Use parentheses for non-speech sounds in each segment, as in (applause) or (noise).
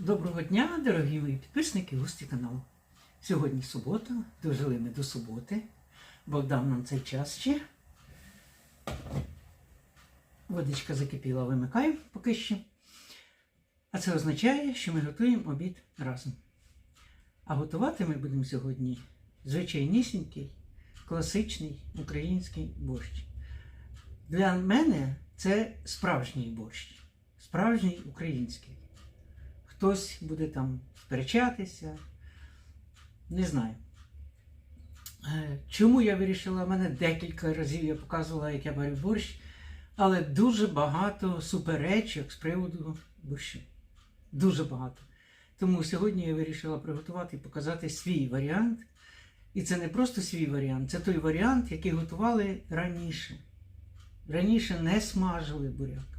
Доброго дня, дорогі мої підписники гості каналу. Сьогодні субота, дожили ми до суботи. Богдан нам цей час ще. Водичка закипіла, вимикаємо поки що. А це означає, що ми готуємо обід разом. А готувати ми будемо сьогодні звичайнісінький, класичний український борщ. Для мене це справжній борщ, справжній український. Хтось буде там сперечатися, не знаю. Е, Чому я вирішила, в мене декілька разів я показувала, як я варю борщ, але дуже багато суперечок з приводу борщу. Дуже багато. Тому сьогодні я вирішила приготувати і показати свій варіант. І це не просто свій варіант, це той варіант, який готували раніше. Раніше не смажили буряк.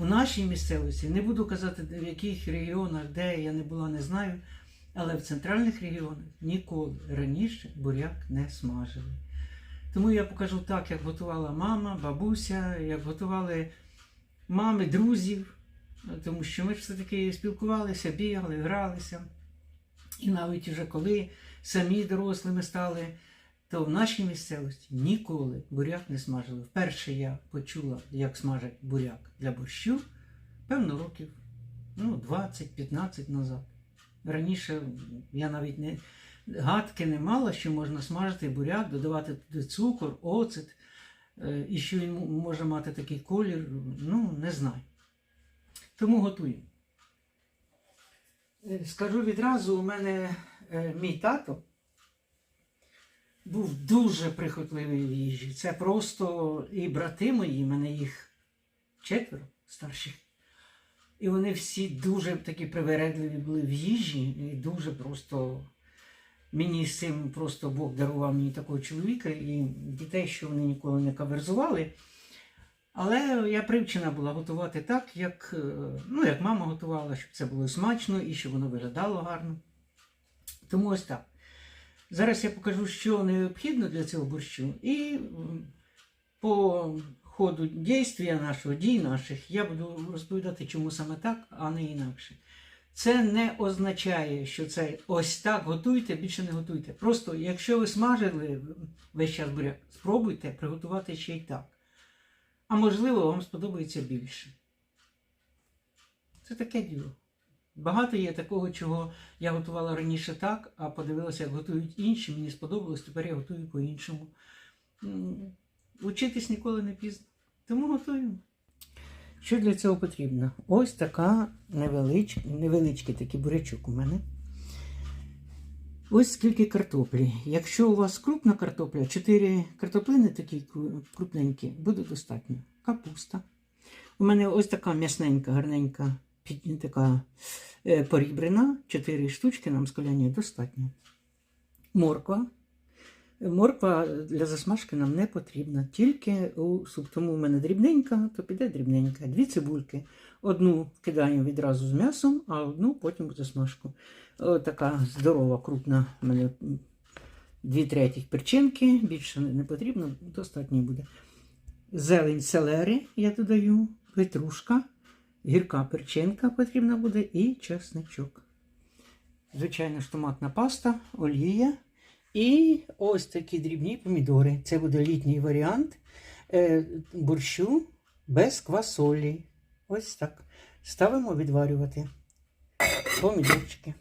У нашій місцевості, не буду казати, в яких регіонах, де я не була, не знаю, але в центральних регіонах ніколи раніше буряк не смажили. Тому я покажу так, як готувала мама, бабуся, як готували мами, друзів, тому що ми все-таки спілкувалися, бігали, гралися. І навіть вже коли самі дорослими стали, то в нашій місцевості ніколи буряк не смажили. Вперше я почула, як смажать буряк для борщу, певно, років ну, 20-15 назад. Раніше я навіть не гадки не мала, що можна смажити буряк, додавати туди цукор, оцет, е, і що він може мати такий колір, ну, не знаю. Тому готуємо. Е, Скажу відразу, у мене е, мій тато був дуже прихотливий в їжі. Це просто і брати мої, мене їх четверо старших. І вони всі дуже такі привередливі були в їжі, і дуже просто мені з цим просто Бог дарував мені такого чоловіка і дітей, що вони ніколи не каверзували. Але я привчена була готувати так, як, е, ну, як мама готувала, щоб це було смачно і щоб воно виглядало гарно. Тому ось так. Зараз я покажу, що необхідно для цього борщу. І по ходу дійствия нашого, дій наших, я буду розповідати, чому саме так, а не інакше. Це не означає, що це ось так готуйте, більше не готуйте. Просто, якщо ви смажили весь час буряк, спробуйте приготувати ще й так. А можливо, вам сподобається більше. Це таке діло. Багато є такого, чого я готувала раніше так, а подивилася, як готують інші, мені сподобалось, тепер я готую по-іншому. Учитись ніколи не пізно. Тому готуємо. Що для цього потрібно? Ось така невеличка, невеличкий такий бурячок у мене. Ось скільки картоплі. Якщо у вас крупна картопля, 4 картоплини такі крупненькі, буде достатньо. Капуста. У мене ось така м'ясненька, гарненька, така е, порібрена. 4 штучки нам з коляні достатньо. Морква. Морква для засмажки нам не потрібна, тільки у суп. Тому в мене дрібненька, то піде дрібненька. Дві цибульки. Одну кидаємо відразу з м'ясом, а одну потім в засмажку. Така здорова, крупна в мене дві третіх перчинки, більше не потрібно, достатньо буде. Зелень селери я додаю, петрушка, гірка перчинка потрібна буде і чесничок. Звичайно ж, томатна паста, олія. І ось такі дрібні помідори. Це буде літній варіант е, борщу без квасолі. Ось так. Ставимо відварювати помідорчики.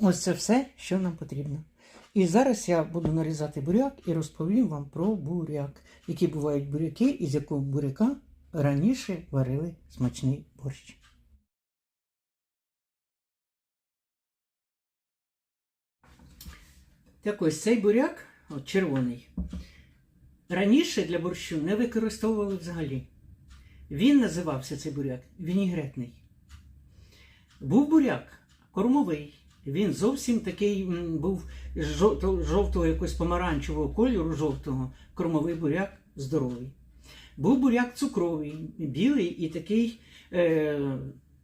Ось це все, що нам потрібно. І зараз я буду нарізати буряк і розповім вам про буряк, які бувають буряки і з якого буряка раніше варили смачний борщ. Так ось цей буряк, от червоний, раніше для борщу не використовували взагалі. Він називався цей буряк вінігретний. Був буряк кормовий. Він зовсім такий був жовто- жовтого якогось помаранчевого кольору, жовтого, кормовий буряк здоровий. Був буряк цукровий, білий і такий е,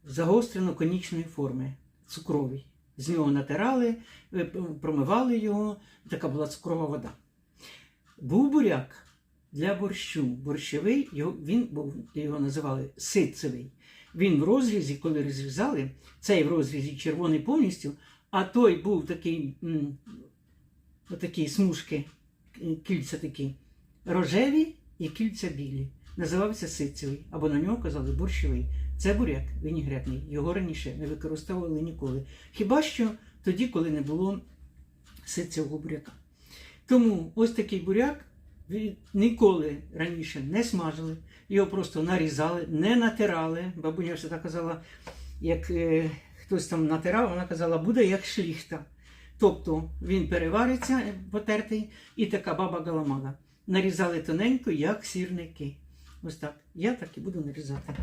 загострено-конічної форми, цукровий. З нього натирали, е, промивали його, така була цукрова вода. Був буряк для борщу, борщовий, його, він був, його називали ситцевий. він в розрізі, коли розрізали, цей в розрізі червоний повністю, а той був такий, м, отакі смужки, кільця такі, рожеві і кільця білі. Називався ситцевий, або на нього казали борщовий. Це буряк вінігретний. Його раніше не використовували ніколи. Хіба що тоді, коли не було ситцевого буряка. Тому ось такий буряк ніколи раніше не смажили, його просто нарізали, не натирали. Бабуня все так казала, як е, хтось там натирав, вона казала, буде як шліхта. Тобто він перевариться, е, потертий, і така баба галамага. Нарізали тоненько, як сірники. Ось так. Я так і буду нарізати.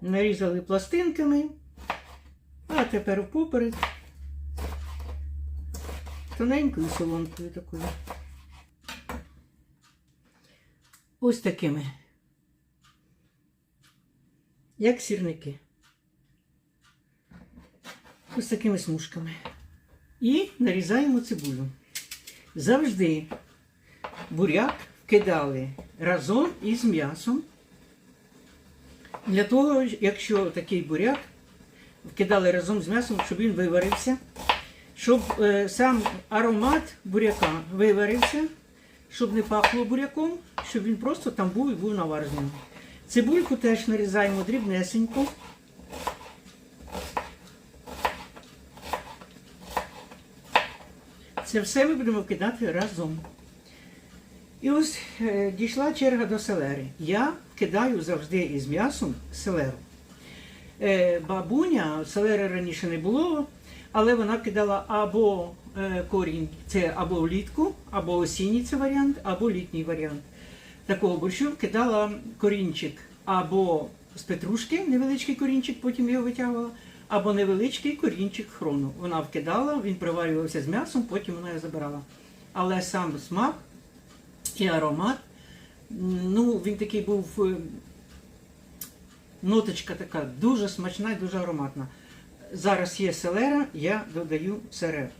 Нарізали пластинками, а тепер впоперек тоненькою солонкою такою. Ось такими. Як сірники. Ось такими смужками. І нарізаємо цибулю. Завжди буряк кидали разом із м'ясом. Для того, якщо такий буряк вкидали разом з м'ясом, щоб він виварився, щоб е, сам аромат буряка виварився, щоб не пахло буряком, щоб він просто там був і був наварений. Цибульку теж нарізаємо дрібнесенько. Це все ми будемо кидати разом. І ось е, дійшла черга до селери. Я кидаю завжди із м'ясом селеру. Е, бабуня, селери раніше не було, але вона кидала або корінь, це або влітку, або осінній це варіант, або літній варіант. Такого борщу кидала корінчик або з петрушки, невеличкий корінчик, потім його витягувала, або невеличкий корінчик хрону. Вона вкидала, він приварювався з м'ясом, потім вона його забирала. Але сам смак і аромат, ну, він такий був е, ноточка така дуже смачна і дуже ароматна. Зараз є селера, я додаю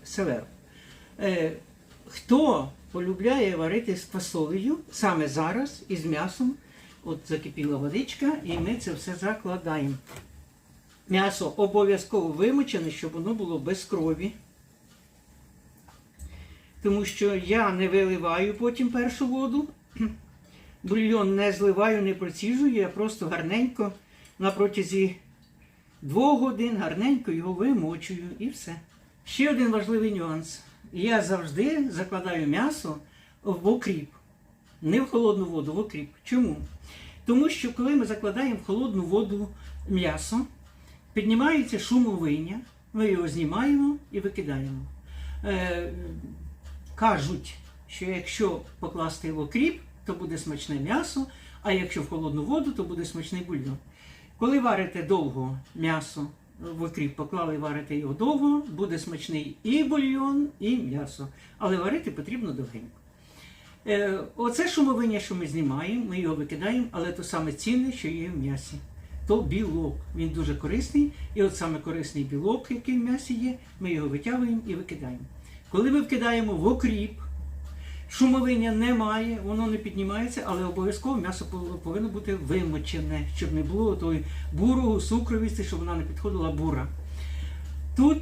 селеру. Е, хто полюбляє варити з фасолею, саме зараз із м'ясом, от закипіла водичка, і ми це все закладаємо. М'ясо обов'язково вимочене, щоб воно було без крові. Тому що я не виливаю потім першу воду, бульйон не зливаю, не проціжую, я просто гарненько на протязі двох годин гарненько його вимочую і все. Ще один важливий нюанс. Я завжди закладаю м'ясо в окріп. Не в холодну воду, в окріп. Чому? Тому що коли ми закладаємо в холодну воду м'ясо, піднімається шумовиня, ми його знімаємо і викидаємо. Е, кажуть, що якщо покласти в окріп, то буде смачне м'ясо, а якщо в холодну воду, то буде смачний бульйон. Коли варите довго м'ясо в окріп, поклали варите його довго, буде смачний і бульйон, і м'ясо. Але варити потрібно довгенько. Е, оце шумовиння, що ми знімаємо, ми його викидаємо, але то саме цінне, що є в м'ясі. То білок. Він дуже корисний. І от саме корисний білок, який в м'ясі є, ми його витягуємо і викидаємо. Коли ми вкидаємо в окріп, шумовиння немає, воно не піднімається, але обов'язково м'ясо повинно бути вимочене, щоб не було тої бурого, сукровісті, щоб вона не підходила бура. Тут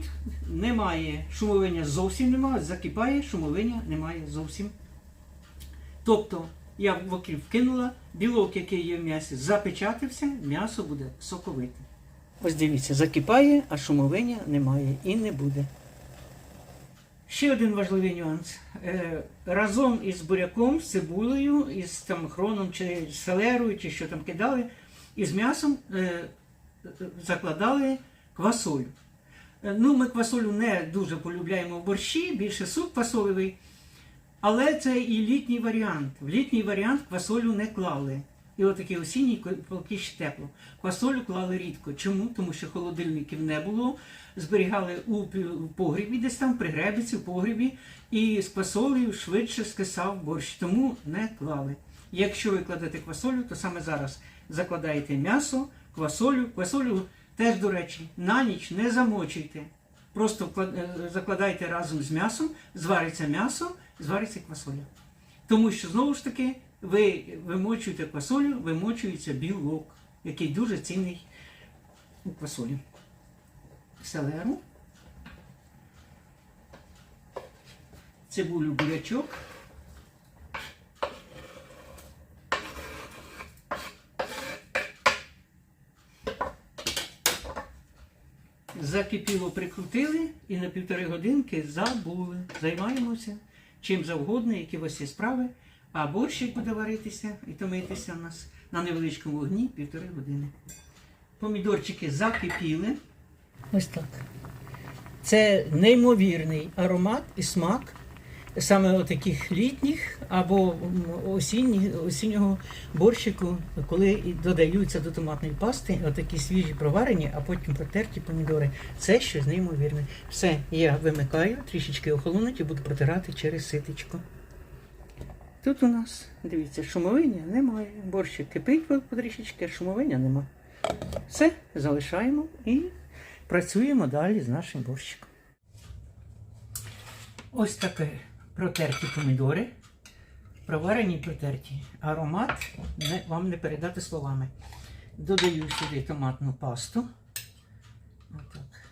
немає шумовиння зовсім немає, закипає, шумовиння немає зовсім. Тобто я в окріп вкинула, білок, який є в м'ясі, запечатався, м'ясо буде соковите. Ось дивіться, закипає, а шумовиння немає і не буде. Ще один важливий нюанс. Е, разом із буряком, з цибулею, із там хроном чи селерою, чи що там кидали, із м'ясом е, закладали квасолю. Е, Ну, ми квасолю не дуже полюбляємо в борщі, більше суп квасолевий. Але це і літній варіант. В літній варіант квасолю не клали. І отакий осінній, коли поки ще тепло. Квасолю клали рідко. Чому? Тому що холодильників не було. Зберігали у погрібі, десь там, при гребиці, в погрібі, і з квасолею швидше скисав борщ, тому не клали. Якщо ви кладете квасолю, то саме зараз закладаєте м'ясо, квасолю. Квасолю теж, до речі, на ніч не замочуйте. Просто е, закладайте разом з м'ясом, звариться м'ясо, звариться квасоля. Тому що знову ж таки ви вимочуєте квасолю, вимочується білок, який дуже цінний у квасолі. Селеру. Цибулю бурячок. Закипіло, прикрутили і на півтори годинки забули. Займаємося чим завгодно, які у вас є справи. А борщик буде варитися і томитися у нас на невеличкому вогні півтори години. Помідорчики закипіли. Ось так. Це неймовірний аромат і смак саме таких літніх або м, осінніх, осіннього борщику, коли додаються до томатної пасти отакі свіжі проварені, а потім протерті помідори. Це щось неймовірне. Все, я вимикаю, трішечки охолонуть і буду протирати через ситечко. Тут у нас, дивіться, шумовиння немає. Борщик кипить потрішечки, а шумовиння нема. Все, залишаємо і працюємо далі з нашим борщиком. Ось таке протерті помідори. Проварені протерті. Аромат не, вам не передати словами. Додаю сюди томатну пасту. Отак.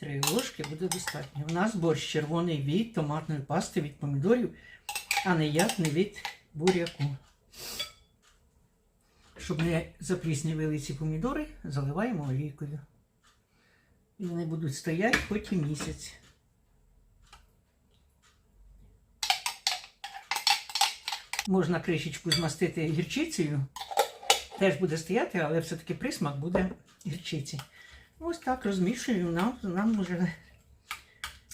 Три ложки буде достатньо. У нас борщ червоний від томатної пасти від помідорів, а не від буряку. Щоб не запліснявили ці помідори, заливаємо олійкою. І вони будуть стояти хоч і місяць. Можна кришечку змастити гірчицею. Теж буде стояти, але все-таки присмак буде гірчиці. Ось так розмішуємо, нам, нам вже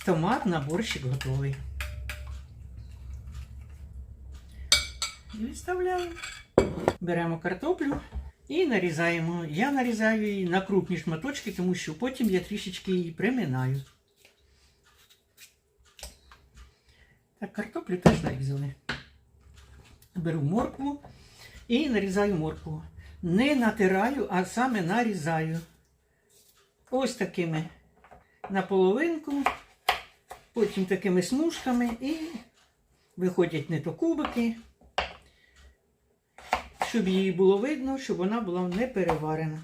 томат на борщик готовий. І відставляємо. Беремо картоплю і нарізаємо. Я нарізаю її на крупні шматочки, тому що потім я трішечки її приминаю. Так, картоплю теж нарізали. Беру моркву і нарізаю моркву. Не натираю, а саме нарізаю. Ось такими наполовинку, потім такими смужками і виходять не то кубики, щоб її було видно, щоб вона була не переварена.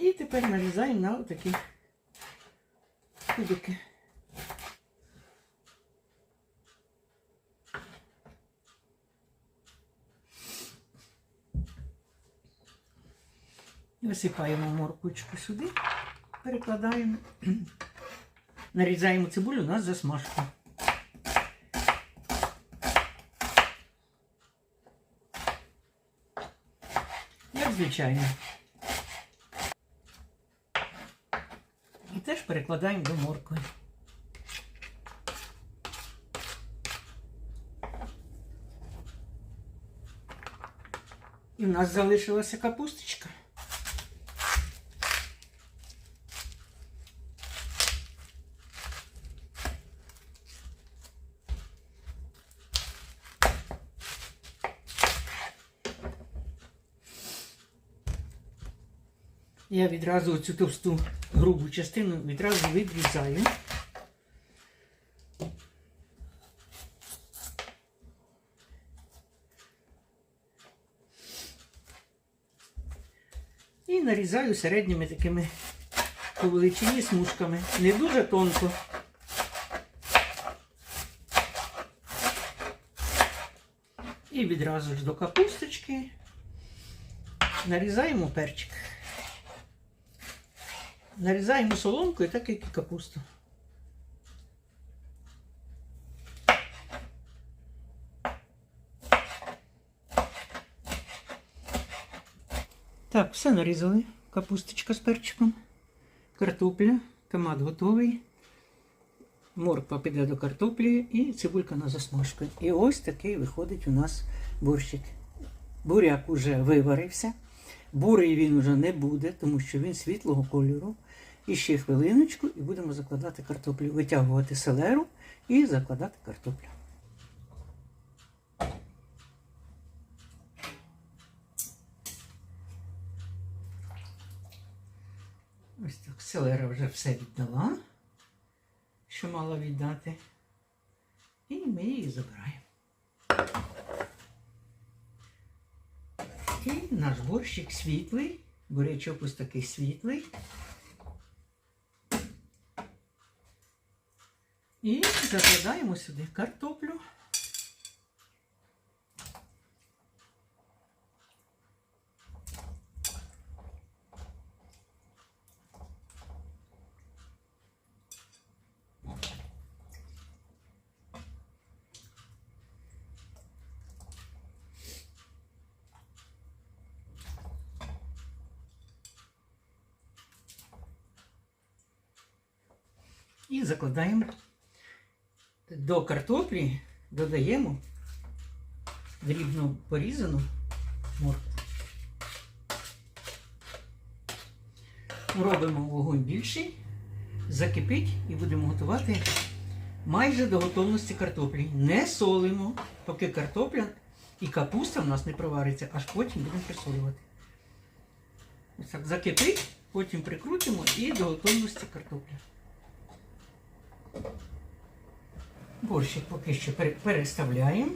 І тепер нарізаємо на такі кубики. Висипаємо морквочку сюди, перекладаємо, (clears throat) нарізаємо цибулю на засмажку. Як звичайно. І теж перекладаємо до моркви. І в нас залишилася капусточка. Я відразу цю товсту грубу частину відразу відрізаю. І нарізаю середніми такими по величині смужками. Не дуже тонко. І відразу ж до капусточки нарізаємо перчик. Нарізаємо соломкою, так як і капусту. Так, все нарізали. Капусточка з перчиком, картопля, томат готовий. Морква піде до картоплі і цибулька на засмажку. І ось такий виходить у нас борщик. Буряк уже виварився. Бурий він уже не буде, тому що він світлого кольору. І ще хвилиночку, і будемо закладати картоплю, витягувати селеру і закладати картоплю. Ось так, селера вже все віддала, що мала віддати. І ми її забираємо. І наш борщик світлий, бурячок ось такий світлий. І закладаємо сюди картоплю. І закладаємо до картоплі, додаємо дрібно порізану моркву. Робимо вогонь більший, закипить і будемо готувати майже до готовності картоплі. Не солимо, поки картопля і капуста в нас не провариться, аж потім будемо присолювати. Ось так закипить, потім прикрутимо і до готовності картопля. Борщик поки що переставляємо.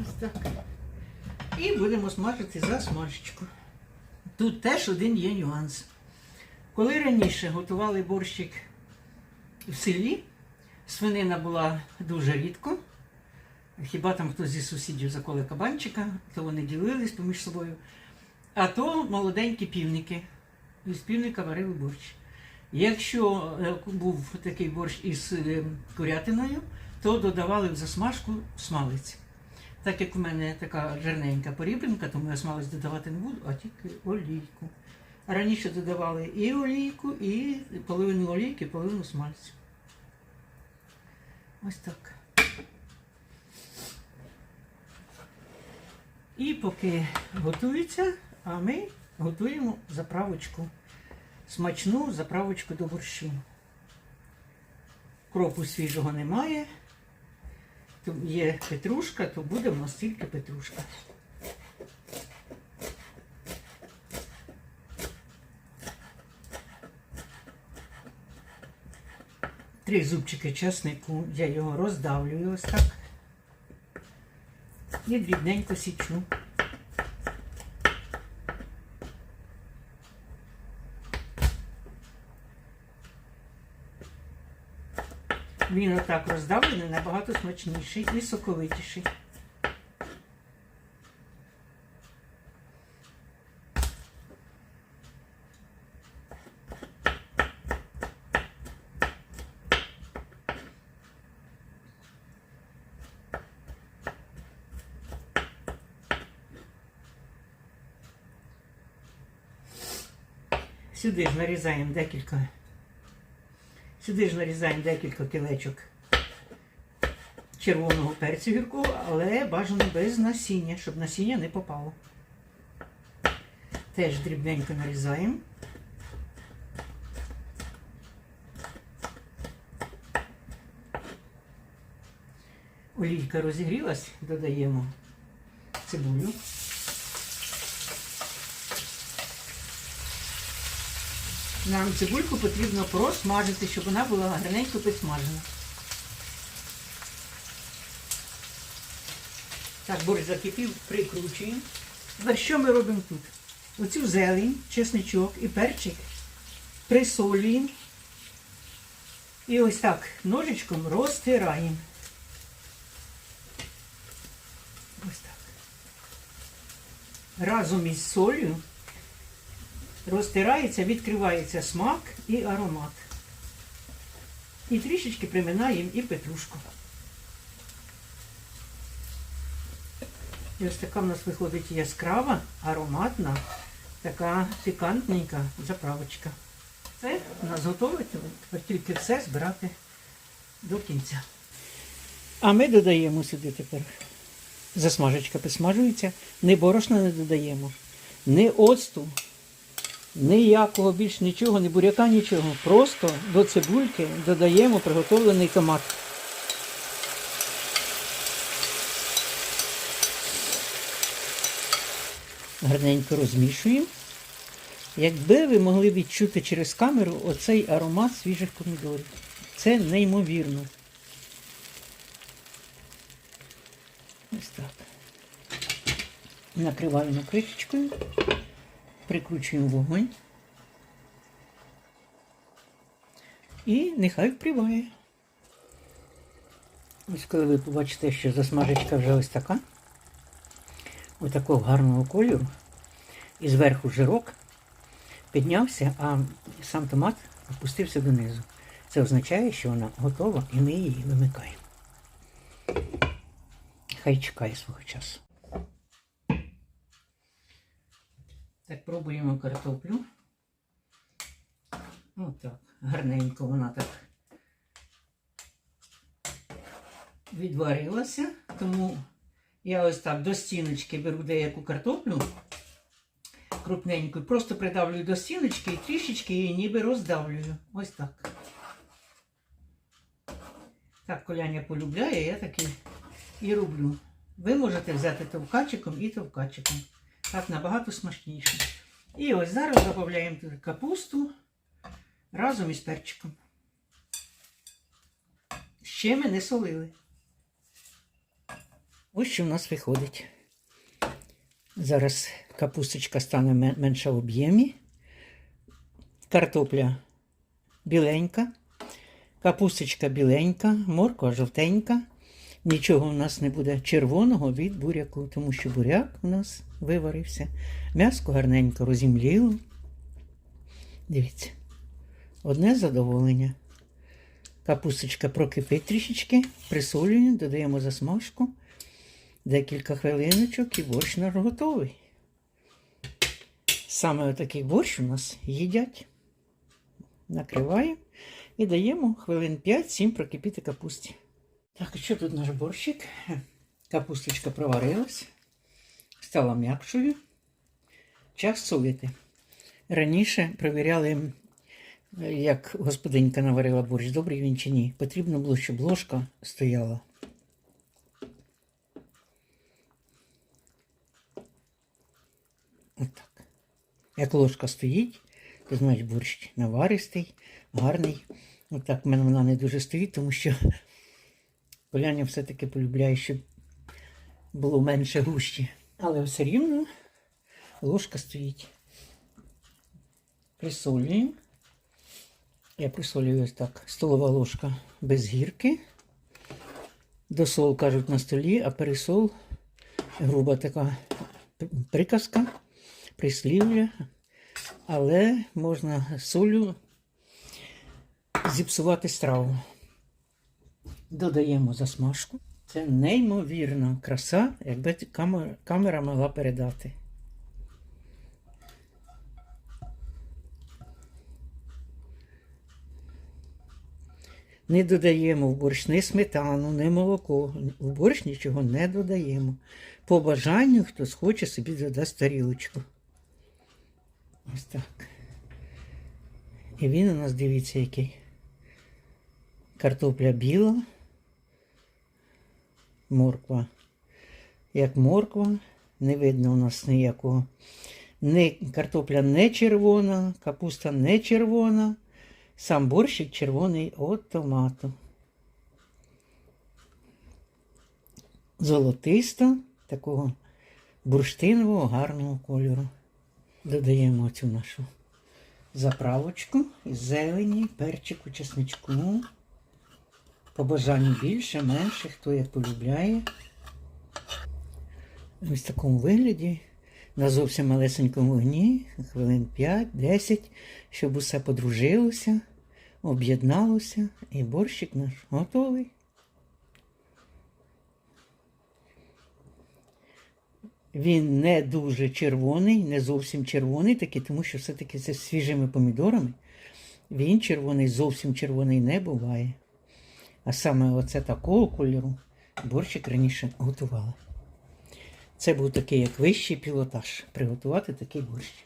Ось так. І будемо смажити засмажечку. Тут теж один є нюанс. Коли раніше готували борщик в селі, свинина була дуже рідко. Хіба там хтось зі сусідів заколи кабанчика, то вони ділились поміж собою. А то молоденькі півники. І з півника варили борщ. Якщо е, був такий борщ із е, курятиною, то додавали в засмажку смалець. Так як у мене така жирненька порібринка, тому я смалець додавати не буду, а тільки олійку. Раніше додавали і олійку, і половину олійки, половину смальцю. Ось так. І поки готується, а ми готуємо заправочку. Смачну заправочку до борщу. Кропу свіжого немає. Є петрушка, то буде в нас тільки петрушка. Три зубчики часнику, я його роздавлюю ось так. І дрібненько січу. Він отак роздавлений, набагато смачніший і соковитіший. Сюди ж нарізаємо декілька. Сюди ж нарізаємо декілька кілечок червоного перцю гіркого, але бажано без насіння, щоб насіння не попало. Теж дрібненько нарізаємо. Олійка розігрілась, додаємо цибулю. Нам цибульку потрібно просмажити, щоб вона була гарненько підсмажена. Так, борщ закипів, прикручуємо. Тепер що ми робимо тут? Оцю зелень, чесничок і перчик присолюємо. І ось так ножичком розтираємо. Ось так. Разом із солью розтирається, відкривається смак і аромат. І трішечки приминаємо і петрушку. І ось така в нас виходить яскрава, ароматна, така пікантненька заправочка. Це у нас готове, тепер тільки все збирати до кінця. А ми додаємо сюди тепер. Засмажечка підсмажується, ні борошна не додаємо, ні оцту, ніякого більш нічого, ні буряка, нічого. Просто до цибульки додаємо приготовлений томат. Гарненько розмішуємо. Якби ви могли відчути через камеру оцей аромат свіжих помідорів. Це неймовірно. Ось так. Накриваємо кришечкою, прикручуємо вогонь. І нехай впріває. Ось коли ви побачите, що засмажечка вже ось така, ось такого гарного кольору, і зверху жирок піднявся, а сам томат опустився донизу. Це означає, що вона готова і ми її вимикаємо. Хай чекає свого часу. Так, пробуємо картоплю. Отак, гарненько вона так відварилася. Тому я ось так до стіночки беру деяку картоплю крупненьку, просто придавлюю до стіночки і трішечки її ніби роздавлюю. Ось так. Так, коляня полюбляє, я так і роблю. Ви можете взяти товкачиком і товкачиком. Так набагато смачніше. І ось зараз додаємо капусту разом із перчиком. Ще ми не солили. Ось що в нас виходить. Зараз капусточка стане мен- менша в об'ємі. Картопля біленька. Капусточка біленька, морква жовтенька. Нічого у нас не буде червоного від буряку, тому що буряк у нас виварився. М'яско гарненько розімліло. Дивіться, одне задоволення. Капусточка прокипить трішечки, присолюємо, додаємо засмажку. Декілька хвилиночок і борщ наш готовий. Саме отакий борщ у нас їдять. Накриваємо і даємо хвилин 5-7 прокипіти капусті. Так, що тут наш борщик? Капусточка проварилась, стала м'якшою. Час солити. Раніше перевіряли, як господинька наварила борщ, добрий він чи ні. Потрібно було, щоб ложка стояла. Отак. Як ложка стоїть, то значить борщ наваристий, гарний. Отак в мене вона не дуже стоїть, тому що Поляня все-таки полюбляє, щоб було менше гущі. Але все рівно ложка стоїть. Присолюємо. Я присолюю ось так. Столова ложка без гірки. Досол, кажуть, на столі, а пересол груба така приказка, прислів'я. Але можна солю зіпсувати страву. Додаємо засмажку. Це неймовірна краса, якби камера, камера могла передати. Не додаємо в борщ ні сметану, ні молоко. В борщ нічого не додаємо. По бажанню, хто схоче, собі додасть тарілочку. Ось так. І він у нас, дивіться, який. Картопля біла, морква. Як морква, не видно у нас ніякого. Не, картопля не червона, капуста не червона. Сам борщик червоний від томату. Золотисто, такого бурштинового гарного кольору. Додаємо цю нашу заправочку із зелені, перчику, чесничку. По бажанню більше, менше, хто як полюбляє. Ось в такому вигляді, на зовсім малесенькому вогні, хвилин 5-10, щоб усе подружилося, об'єдналося, і борщик наш готовий. Він не дуже червоний, не зовсім червоний, такий, тому що все-таки це свіжими помідорами. Він червоний, зовсім червоний не буває. А саме оце такого кольору борщик раніше готували. Це був такий як вищий пілотаж. Приготувати такий борщ.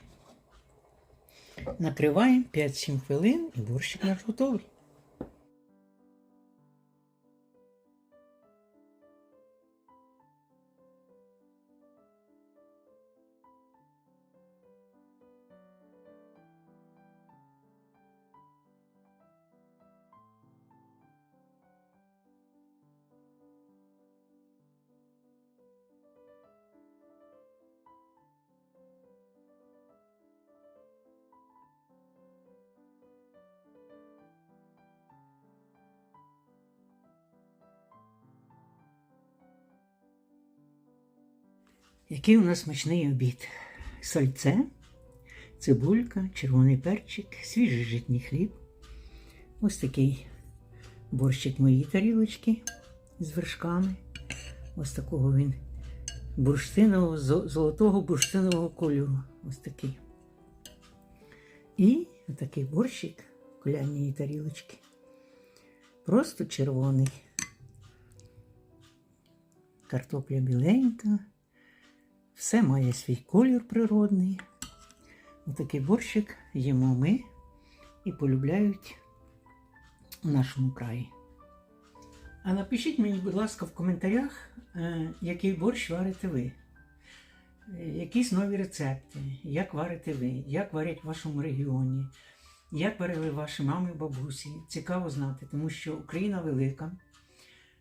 Накриваємо 5-7 хвилин і борщик наш готовий. Який у нас смачний обід? Сальце, цибулька, червоний перчик, свіжий житній хліб. Ось такий борщик моїй тарілочки з вершками. Ось такого він бурштинового, золотого бурштинового кольору. Ось такий. І отакий борщик коляній тарілочки. Просто червоний. Картопля біленька. Все має свій колір природний. Отакий борщик їмо ми і полюбляють у нашому краї. А напишіть мені, будь ласка, в коментарях, е, який борщ варите ви. Е, Якісь нові рецепти, як варите ви, як варять в вашому регіоні, як варили ваші мами, бабусі. Цікаво знати, тому що Україна велика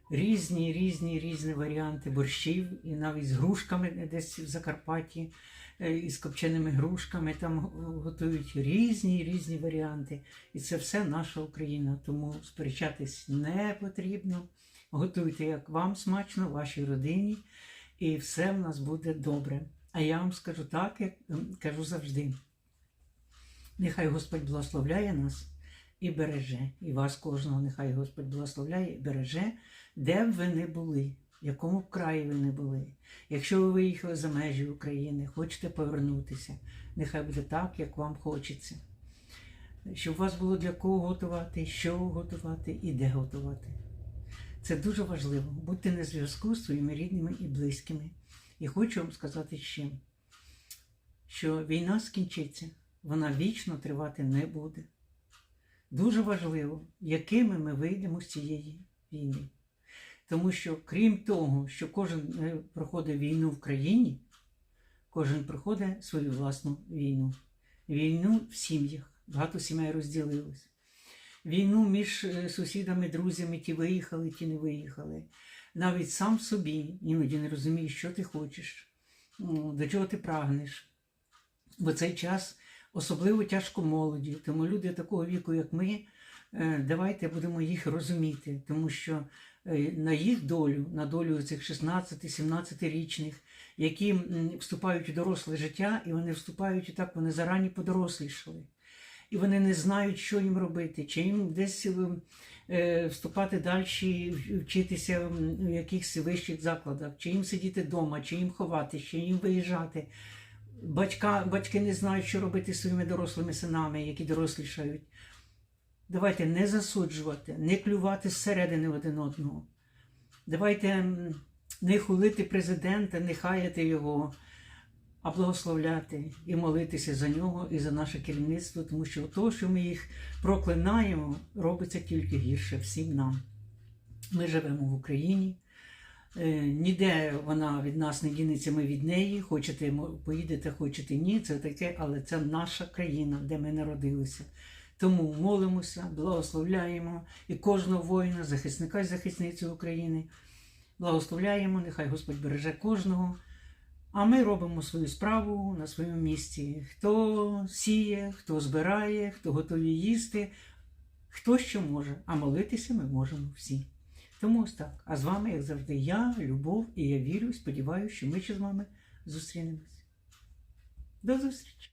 різні, різні, різні варіанти борщів, і навіть з грушками десь в Закарпатті, е, із копченими грушками там готують різні, різні варіанти. І це все наша Україна. Тому сперечатись не потрібно. Готуйте, як вам смачно, вашій родині, і все в нас буде добре. А я вам скажу так, як ем, кажу завжди. Нехай Господь благословляє нас і береже, і вас кожного, нехай Господь благословляє і береже, де б ви не були, в якому б краї ви не були. Якщо ви виїхали за межі України, хочете повернутися, нехай буде так, як вам хочеться. Щоб у вас було для кого готувати, що готувати і де готувати. Це дуже важливо. Будьте на зв'язку з своїми рідними і близькими. І хочу вам сказати ще, що війна скінчиться, вона вічно тривати не буде. Дуже важливо, якими ми вийдемо з цієї війни. Тому що, крім того, що кожен е, проходить війну в країні, кожен проходить свою власну війну. Війну в сім'ях. Багато сімей розділилось. Війну між е, сусідами, друзями, ті виїхали, ті не виїхали. Навіть сам собі іноді не розумієш, що ти хочеш, до чого ти прагнеш. Бо цей час особливо тяжко молоді. Тому люди такого віку, як ми, е, давайте будемо їх розуміти, тому що на їх долю, на долю цих 16-17-річних, які вступають у доросле життя, і вони вступають і так, вони зарані подорослішали. І вони не знають, що їм робити, чи їм десь е, е, вступати далі, вчитися в якихось вищих закладах, чи їм сидіти вдома, чи їм ховати, чи їм виїжджати. Батька, батьки не знають, що робити своїми дорослими синами, які дорослішають. Давайте не засуджувати, не клювати зсередини один одного. Давайте не хулити президента, не хаяти його, а благословляти і молитися за нього і за наше керівництво, тому що то, що ми їх проклинаємо, робиться тільки гірше всім нам. Ми живемо в Україні. Е, Ніде вона від нас не дінеться, ми від неї. Хочете поїдете, хочете ні. Це таке, але це наша країна, де ми народилися. Тому молимося, благословляємо і кожного воїна, захисника і захисницю України. Благословляємо, нехай Господь береже кожного. А ми робимо свою справу на своєму місці. Хто сіє, хто збирає, хто готові їсти, хто що може, а молитися ми можемо всі. Тому ось так. А з вами, як завжди, я, Любов, і я вірю, сподіваюся, що ми ще з вами зустрінемось. До зустрічі!